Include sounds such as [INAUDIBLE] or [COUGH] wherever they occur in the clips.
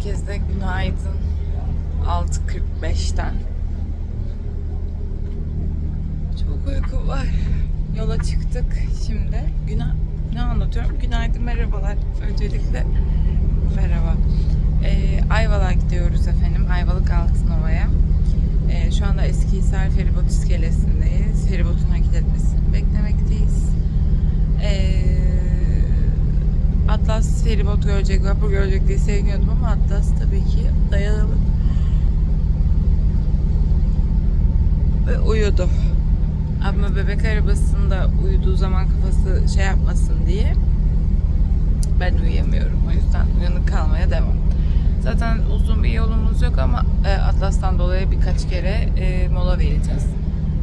Herkese günaydın. 6.45'ten. Çok uyku var. Yola çıktık şimdi. Güna ne anlatıyorum? Günaydın, merhabalar. Öncelikle merhaba. Ee, Ayvalık'a gidiyoruz efendim. Ayvalık Altınova'ya. Ee, şu anda Eskihisar Feribot iskelesindeyiz. Feribotun hareket etmesini beklemekteyiz. Ee, Atlas feribot görecek, vapur görecek diye seviniyordum ama Atlas tabii ki dayanamadı. Ve uyudu. Ama bebek arabasında uyuduğu zaman kafası şey yapmasın diye ben uyuyamıyorum. O yüzden uyanık kalmaya devam. Zaten uzun bir yolumuz yok ama e, Atlas'tan dolayı birkaç kere e, mola vereceğiz.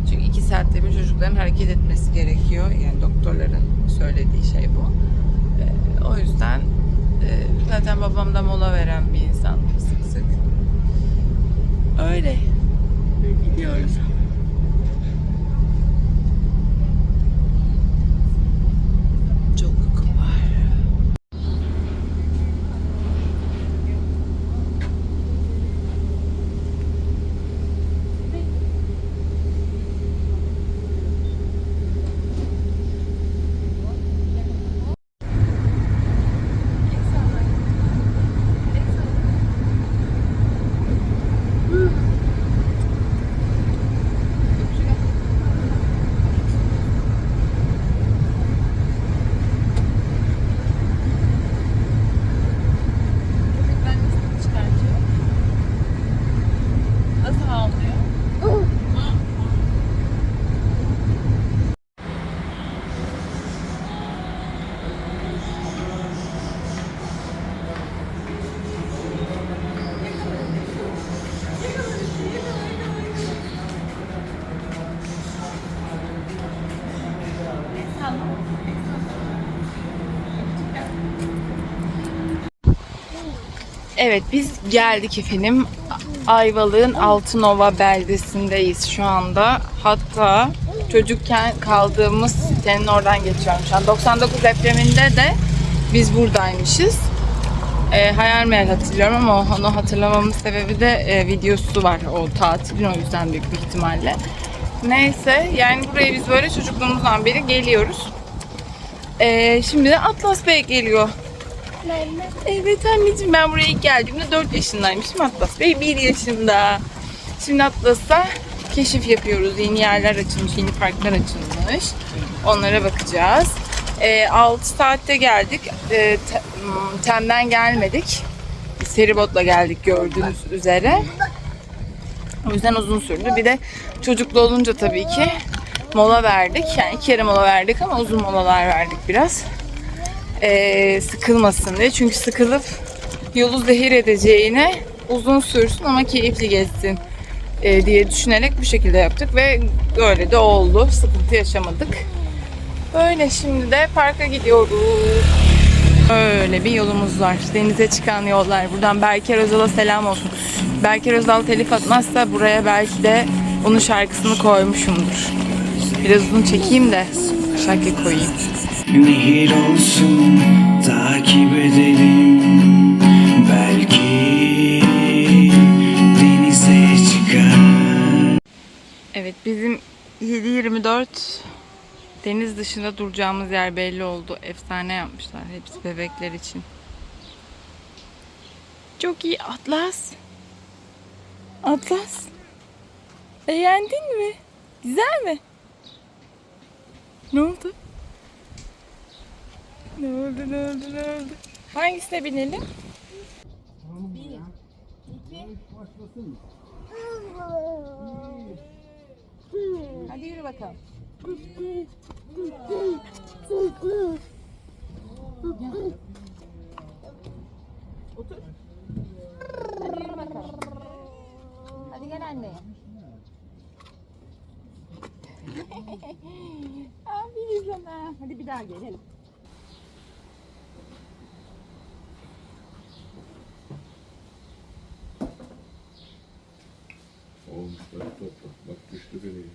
Çünkü iki saatte bir çocukların hareket etmesi gerekiyor. Yani doktorların söylediği şey bu. O yüzden e, zaten babam da mola veren bir insan sık sık. Öyle. Gidiyoruz. Çok uykum var. Köpekler nasıl çıkartıyor? Nasıl havlıyor? Evet biz geldik efendim. Ayvalık'ın Altınova beldesindeyiz şu anda. Hatta çocukken kaldığımız sitenin oradan geçiyorum şu an. 99 depreminde de biz buradaymışız. E, hayal meyal hatırlıyorum ama onu hatırlamamın sebebi de e, videosu var o tatilin o yüzden büyük bir ihtimalle. Neyse yani buraya biz böyle çocukluğumuzdan beri geliyoruz. E, şimdi de Atlas Bey geliyor. Evet anneciğim ben buraya ilk geldiğimde 4 yaşındaymışım. Atlas Bey 1 yaşında. Şimdi Atlas'a keşif yapıyoruz. Yeni yerler açılmış, yeni parklar açılmış. Onlara bakacağız. Ee, 6 saatte geldik. Hmm, Tem'den gelmedik. Biz feribotla geldik gördüğünüz üzere. O yüzden uzun sürdü. Bir de çocuklu olunca tabii ki mola verdik. Yani iki kere mola verdik ama uzun molalar verdik biraz eee, sıkılmasın diye. Çünkü sıkılıp yolu zehir edeceğine uzun sürsün ama keyifli geçsin eee, diye düşünerek bu şekilde yaptık ve öyle de oldu. Sıkıntı yaşamadık. Böyle şimdi de parka gidiyoruz. Öyle bir yolumuz var. Denize çıkan yollar. Buradan Berker Özal'a selam olsun. Berker Özal telif atmazsa buraya belki de onun şarkısını koymuşumdur. Biraz uzun çekeyim de şarkı koyayım. Nehir olsun takip edelim Belki denize çıkar Evet bizim 7-24 deniz dışında duracağımız yer belli oldu. Efsane yapmışlar hepsi bebekler için. Çok iyi Atlas. Atlas. Beğendin mi? Güzel mi? Ne oldu? Ne oldu ne oldu ne oldu? Hangisine binelim? Hadi yürü bakalım. Otur. Hadi yürü bakalım. Hadi gel anneye. Aferin sana. Hadi bir daha gelelim. Olmuş bak topla. Bak düştü biri.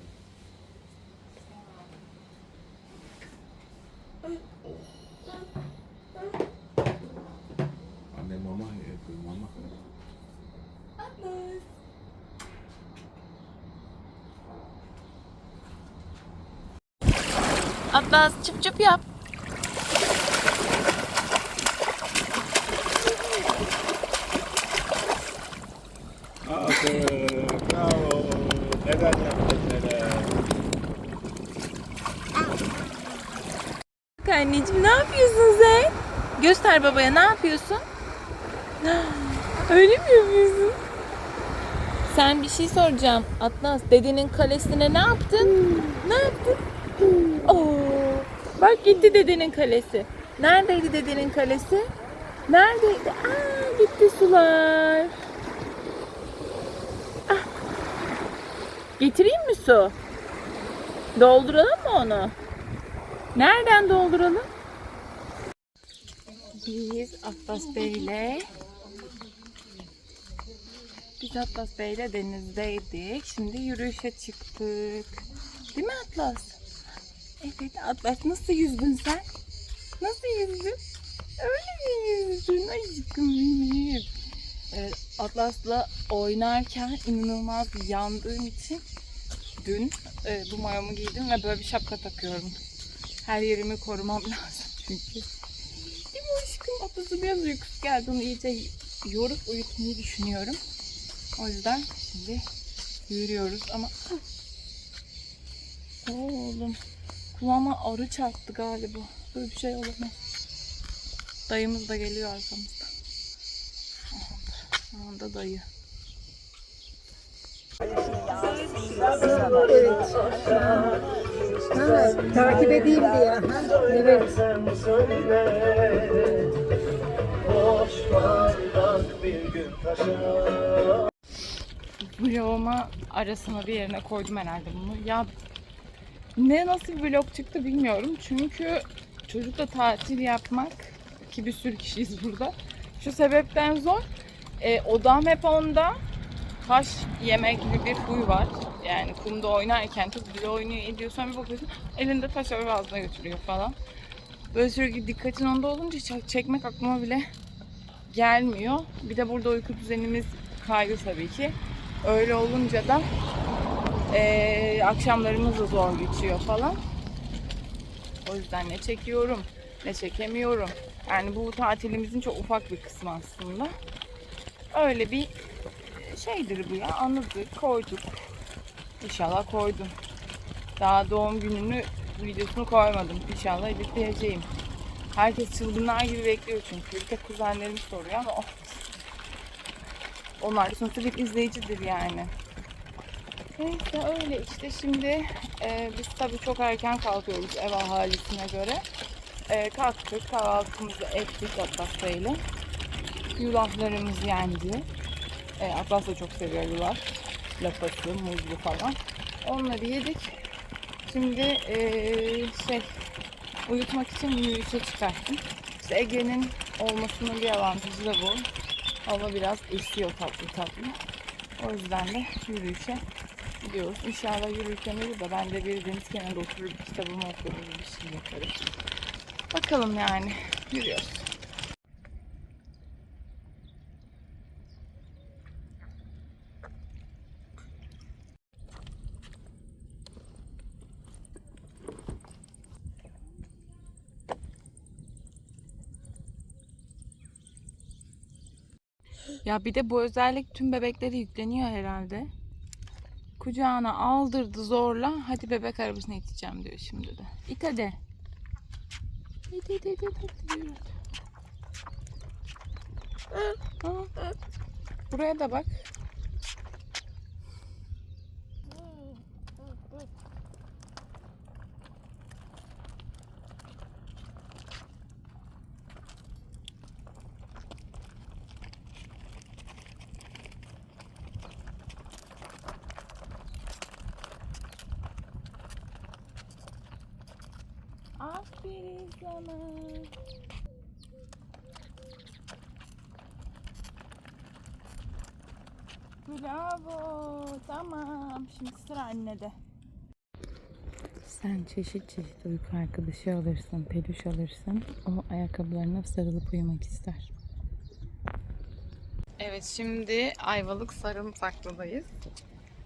Oh. Anne mama yapıyor mama. Atlas. Atlas çıp çıp yap. Aferin, bravo. Neler yaptın. Bak anneciğim ne yapıyorsun sen? Göster babaya ne yapıyorsun? [GASPS] Öyle mi yapıyorsun? Sen bir şey soracağım. Atlas dedenin kalesine ne yaptın? Ne yaptın? Bak gitti dedenin kalesi. Neredeydi dedenin kalesi? Neredeydi? Aa, gitti sular. Ah. Getireyim mi su? Dolduralım mı onu? Nereden dolduralım? Biz Atlas Bey'le biz Atlas Bey'le denizdeydik. Şimdi yürüyüşe çıktık. Değil mi Atlas? Evet Atlas nasıl yüzdün sen? Nasıl yüzdün? Öyle mi yüzdün? Aşkım benim. Ee, Atlas'la oynarken inanılmaz yandığım için dün e, bu mayomu giydim ve böyle bir şapka takıyorum. Her yerimi korumam [LAUGHS] lazım çünkü. Değil mi aşkım? Atlas'ın biraz uykusu geldi. Onu iyice yorup uyutmayı düşünüyorum. O yüzden şimdi yürüyoruz ama... Oğlum kulağıma arı çarptı galiba. Böyle bir şey olamaz. Dayımız da geliyor arkamızda. Şu anda dayı. Ha, takip edeyim diye. Evet. Vloguma arasına bir yerine koydum herhalde bunu. Ya ne nasıl bir vlog çıktı bilmiyorum. Çünkü çocukla tatil yapmak ki bir sürü kişiyiz burada. Şu sebepten zor. E, odam hep onda. Taş yemek gibi bir huy var. Yani kumda oynarken çok güzel oynuyor ediyor. Sonra bir bakıyorsun elinde taş alıp ağzına götürüyor falan. Böyle sürekli dikkatin onda olunca çek- çekmek aklıma bile gelmiyor. Bir de burada uyku düzenimiz kaydı tabii ki. Öyle olunca da eee akşamlarımız da zor geçiyor falan. O yüzden ne çekiyorum, ne çekemiyorum. Yani bu tatilimizin çok ufak bir kısmı aslında. Öyle bir şeydir bu ya. Anıdır, koyduk. İnşallah koydum. Daha doğum gününü videosunu koymadım. İnşallah editleyeceğim. Herkes çılgınlar gibi bekliyor çünkü. Bir tek kuzenlerim soruyor ama oh. Onlar sonuçta bir izleyicidir yani. Neyse öyle işte şimdi e, biz tabii çok erken kalkıyoruz ev ahalisine göre. E, kalktık kahvaltımızı ettik Atlas Bey'le. Yulaflarımız yendi. E, Atlas da çok seviyor yulaf. Lapası, muzlu falan. Onları yedik. Şimdi e, şey uyutmak için yürüyüşe çıkarttım. İşte Ege'nin olmasının bir avantajı da bu. Hava biraz esiyor tatlı tatlı. O yüzden de yürüyüşe gidiyoruz. İnşallah yürürken olur da ben de bir deniz kenarında oturur bir kitabımı okurur bir şey yaparım. Bakalım yani yürüyoruz. Ya bir de bu özellik tüm bebeklere yükleniyor herhalde. Kucağına aldırdı zorla. Hadi bebek arabasına iteceğim diyor şimdi de. İt hadi. İt it it it. it. Yürü. Ha. Buraya da bak. Sana. Bravo. Tamam. Şimdi sıra annede. Sen çeşit çeşit uyku arkadaşı alırsın, peluş alırsın. O ayakkabılarına sarılıp uyumak ister. Evet şimdi Ayvalık Sarımsaklı'dayız.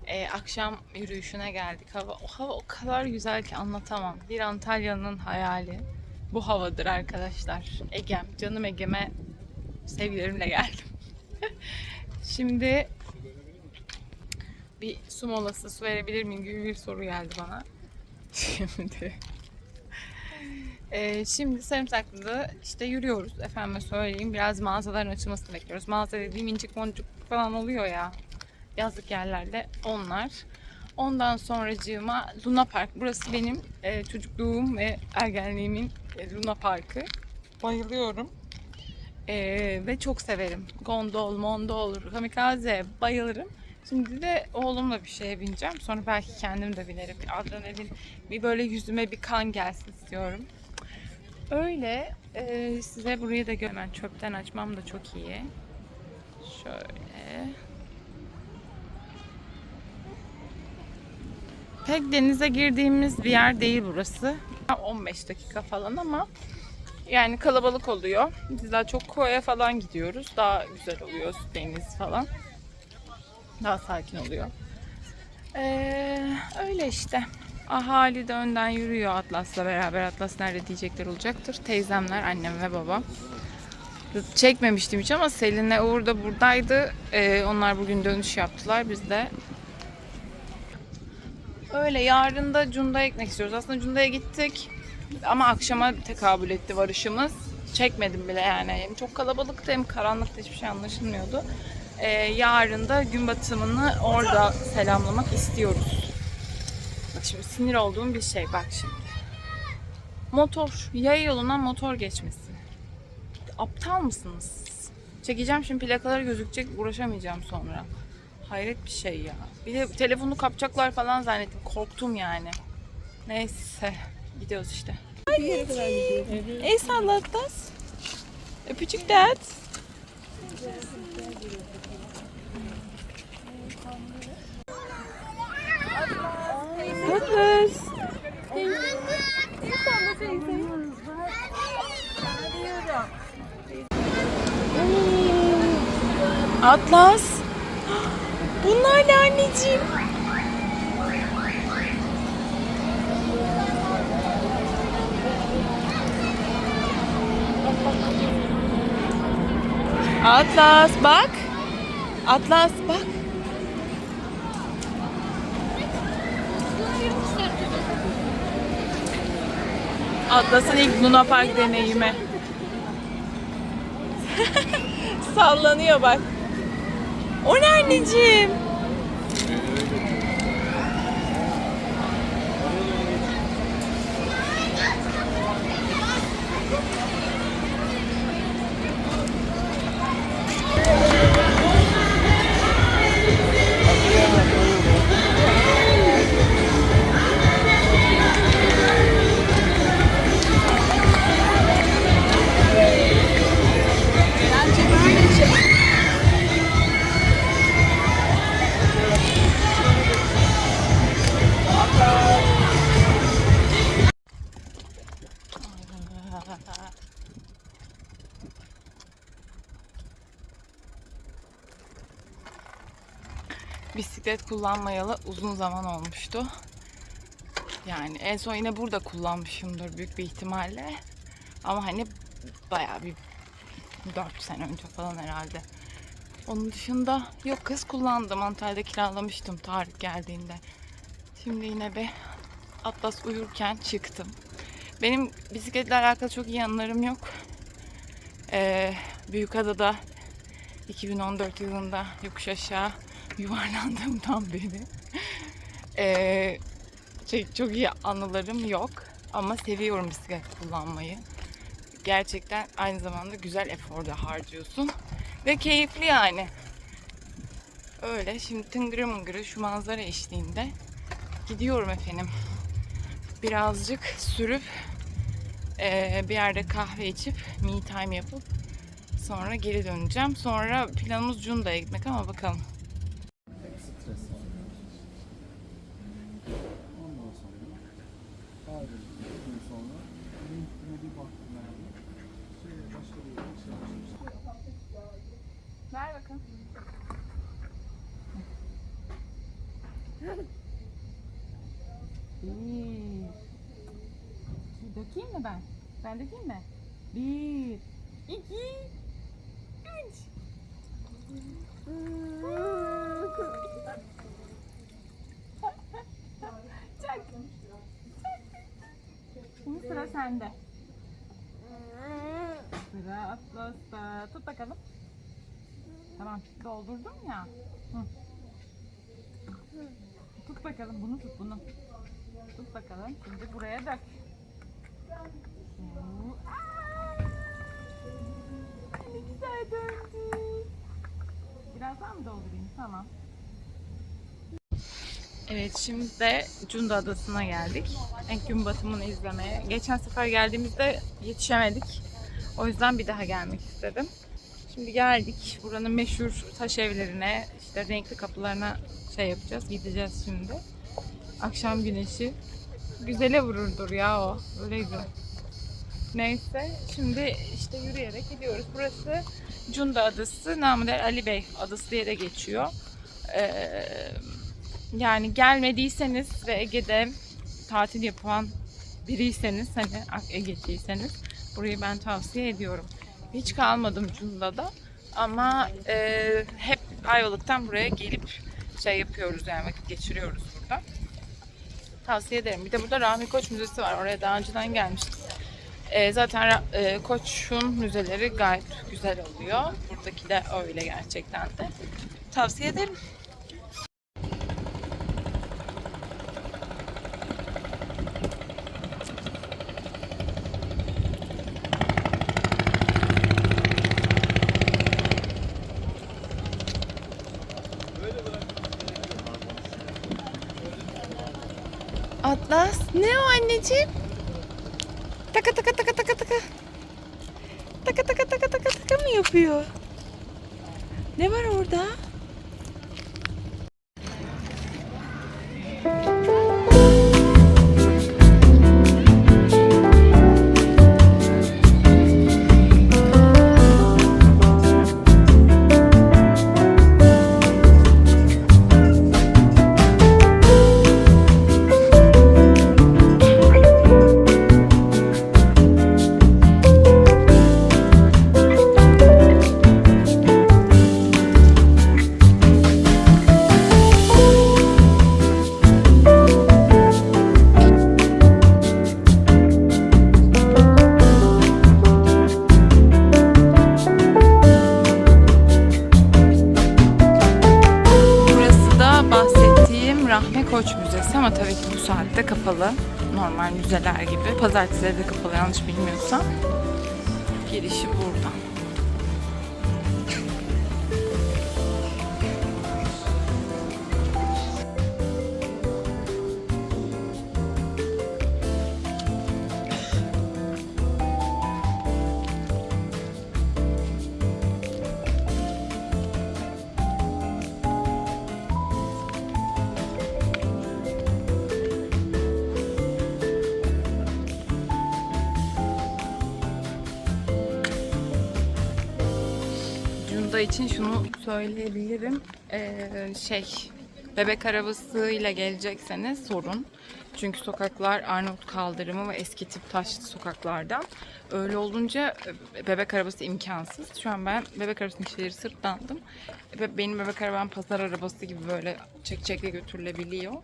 Ee, akşam yürüyüşüne geldik. Hava, o hava o kadar güzel ki anlatamam. Bir Antalya'nın hayali bu havadır arkadaşlar. Egem, canım Egem'e sevgilerimle geldim. [LAUGHS] şimdi bir su molası su verebilir miyim gibi bir soru geldi bana. [LAUGHS] Şimdi ee, şimdi Sarımsaklı'da işte yürüyoruz. Efendime söyleyeyim. Biraz mağazaların açılmasını bekliyoruz. Mağaza dediğim incik boncuk falan oluyor ya. Yazlık yerlerde onlar. Ondan sonracığıma Luna Park. Burası benim e, çocukluğum ve ergenliğimin Luna Park'ı. Bayılıyorum. E, ve çok severim. Gondol, mondol, kamikaze bayılırım. Şimdi de oğlumla bir şeye bineceğim. Sonra belki kendim de binerim. Bir adrenalin, bir böyle yüzüme bir kan gelsin istiyorum. Öyle e, size burayı da hemen çöpten açmam da çok iyi. Şöyle. Pek denize girdiğimiz bir yer değil burası. 15 dakika falan ama yani kalabalık oluyor. Biz daha çok koya falan gidiyoruz. Daha güzel oluyor deniz falan. Daha sakin oluyor. Ee, öyle işte. Ahali de önden yürüyor Atlas'la beraber. Atlas nerede diyecekler olacaktır. Teyzemler, annem ve babam. Çekmemiştim hiç ama Selin'le Uğur da buradaydı. Ee, onlar bugün dönüş yaptılar. Biz de öyle yarın da Cunda'ya gitmek istiyoruz. Aslında Cunda'ya gittik ama akşama tekabül etti varışımız. Çekmedim bile yani. Hem çok kalabalıktı hem karanlıkta hiçbir şey anlaşılmıyordu. Ee, yarın da gün batımını orada selamlamak istiyoruz. Bak şimdi sinir olduğum bir şey bak şimdi. Motor, yaya yolundan motor geçmesi. Aptal mısınız? Çekeceğim şimdi plakaları gözükecek uğraşamayacağım sonra. Hayret bir şey ya. Bir de telefonu kapacaklar falan zannettim. Korktum yani. Neyse. Gidiyoruz işte. Ey sallattas. Öpücük dad. Atlas. Atlas. Bunlar ne anneciğim? Atlas bak. Atlas bak. Atlas'ın ilk Luna Park deneyimi. [LAUGHS] Sallanıyor bak. O ne anneciğim? Kullanmayalı uzun zaman olmuştu. Yani en son yine burada kullanmışımdır büyük bir ihtimalle. Ama hani bayağı bir 4 sene önce falan herhalde. Onun dışında yok kız kullandım. Antalya'da kiralamıştım Tarık geldiğinde. Şimdi yine bir Atlas uyurken çıktım. Benim bisikletle alakalı çok iyi anılarım yok. Ee, Büyükada'da 2014 yılında yokuş aşağı [LAUGHS] yuvarlandığımdan beri [LAUGHS] ee, şey, çok iyi anılarım yok. Ama seviyorum bisiklet kullanmayı. Gerçekten aynı zamanda güzel efor da harcıyorsun. Ve keyifli yani. Öyle şimdi tıngırı mıngırı şu manzara eşliğinde gidiyorum efendim. Birazcık sürüp eee, bir yerde kahve içip me time yapıp sonra geri döneceğim. Sonra planımız Cunda'ya gitmek ama bakalım. Dökeyim mi ben? Ben dökeyim mi? Bir. iki, Üç. [LAUGHS] Çak. Şimdi sıra sende. Sıra Atlas'ta. Tut bakalım. Tamam doldurdum ya. Hı. Tut bakalım bunu tut bunu. Tut bakalım. Şimdi buraya dök. Ne güzel döndü. Biraz daha mı doldurayım? Tamam. Evet şimdi de Cunda Adası'na geldik. En gün batımını izlemeye. Geçen sefer geldiğimizde yetişemedik. O yüzden bir daha gelmek istedim. Şimdi geldik. Buranın meşhur taş evlerine, işte renkli kapılarına şey yapacağız. Gideceğiz şimdi. Akşam güneşi. Güzele vururdur ya o. Öyleydi. Neyse. Şimdi işte yürüyerek gidiyoruz. Burası Cunda Adası. Namı der Ali Bey Adası diye de geçiyor. Ee, yani gelmediyseniz ve Ege'de tatil yapan biriyseniz hani Ege'ciyseniz burayı ben tavsiye ediyorum. Hiç kalmadım Cunda'da ama e, hep Ayvalık'tan buraya gelip şey yapıyoruz yani vakit geçiriyoruz burada. Tavsiye ederim. Bir de burada Rahmi Koç Müzesi var. Oraya daha önceden gelmiştik. E, zaten e, Koç'un müzeleri gayet güzel oluyor. Buradaki de öyle gerçekten de. Tavsiye ederim. Atlas. Ne o anneciğim? Taka taka taka taka taka. Taka taka taka taka taka mı yapıyor? Ne var orada? Cunda için şunu söyleyebilirim. Ee, şey, bebek arabasıyla gelecekseniz sorun. Çünkü sokaklar Arnavut kaldırımı ve eski tip taşlı sokaklardan. Öyle olunca e, bebek arabası imkansız. Şu an ben bebek arabasının içeri sırtlandım. Benim bebek arabam pazar arabası gibi böyle çek çekle götürülebiliyor.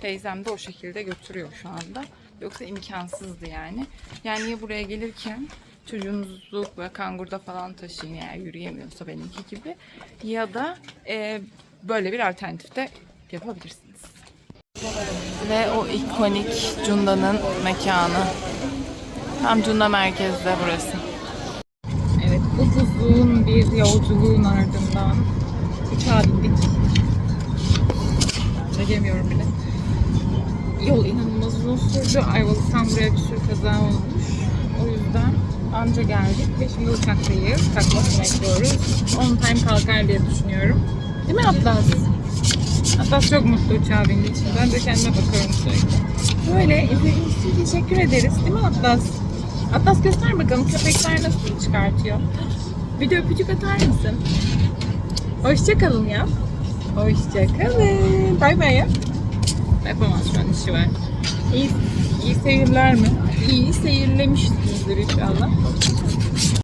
Teyzem de o şekilde götürüyor şu anda. Yoksa imkansızdı yani. Yani ya buraya gelirken çocuğunuzu ve kangurda falan taşıyın eğer yürüyemiyorsa benimki gibi. Ya da e, böyle bir alternatif de yapabilirsiniz. Ve o ikonik Cunda'nın mekanı. Tam Cunda merkezde burası. Evet, uzun bir yolculuğun ardından uçağa bindik. Çekemiyorum bile. Yol inanılmaz uzun sürdü. Ayvalık'tan buraya bir sürü kaza olmuş. O yüzden anca geldik ve şimdi uçaktayız. Kalkmasını bekliyoruz. On time kalkar diye düşünüyorum. Değil mi Atlas? Atlas çok mutlu uçağa bindiği için. Ben de kendime bakıyorum sürekli. Böyle izlediğiniz için teşekkür ederiz. Değil mi Atlas? Atlas göster bakalım köpekler nasıl çıkartıyor. Bir de öpücük atar mısın? Hoşçakalın ya. Hoşçakalın. Bay bay ya. Yapamaz şu an işi var. İyi, iyi seyirler mi? İyi seyirlemişsinizdir inşallah.